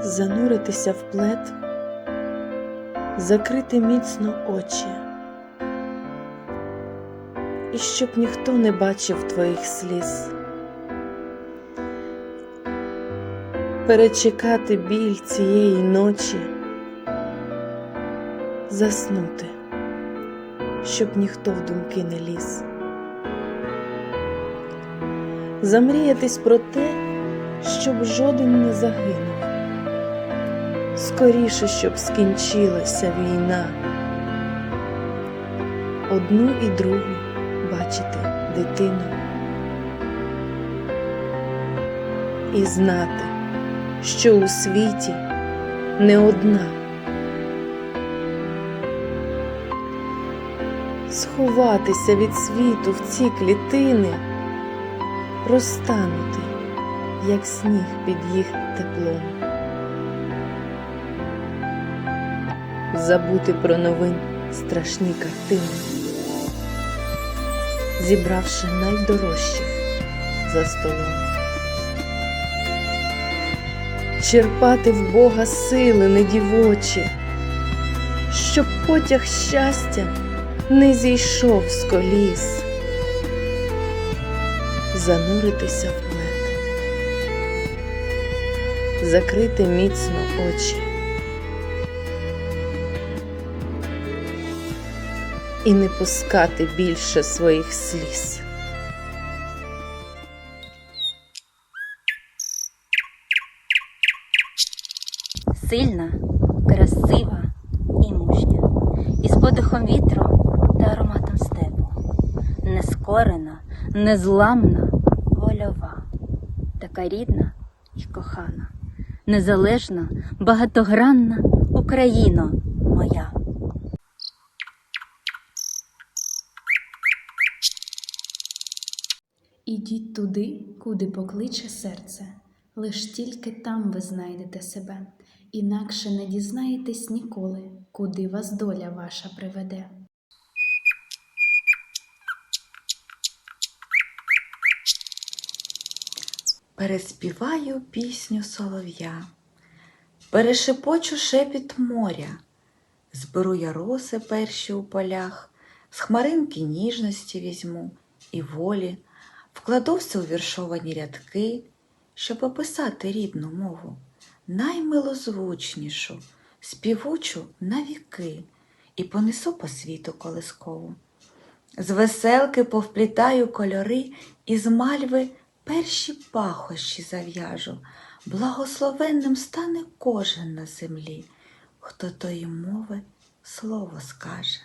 зануритися в плед, закрити міцно очі, і щоб ніхто не бачив твоїх сліз, перечекати біль цієї ночі, заснути, щоб ніхто в думки не ліз. Замріятись про те, щоб жоден не загинув, скоріше, щоб скінчилася війна, одну і другу бачити дитину і знати, що у світі не одна. Сховатися від світу в ці клітини, розтанути, як сніг під їх теплом. Забути про новин страшні картини, зібравши найдорожчих за столом. Черпати в Бога сили недівочі, щоб потяг щастя не зійшов з коліс, зануритися в плед, закрити міцно очі і не пускати більше своїх сліз. сильна, красива і мужня, із подихом вітру та ароматом степу, нескорена, незламна, вольова, така рідна і кохана, незалежна, багатогранна Україно моя. Ідіть туди, куди покличе серце, лиш тільки там ви знайдете себе, інакше не дізнаєтесь ніколи, куди вас доля ваша приведе. Переспіваю пісню солов'я, перешепочу шепіт моря, зберу я роси перші у полях, з хмаринки ніжності візьму і волі, вкладу у віршовані рядки, щоб описати рідну мову, наймилозвучнішу, співучу на віки, і понесу по світу колискову. З веселки повплітаю кольори, і з мальви перші пахощі зав'яжу. Благословенним стане кожен на землі, хто тої мови слово скаже.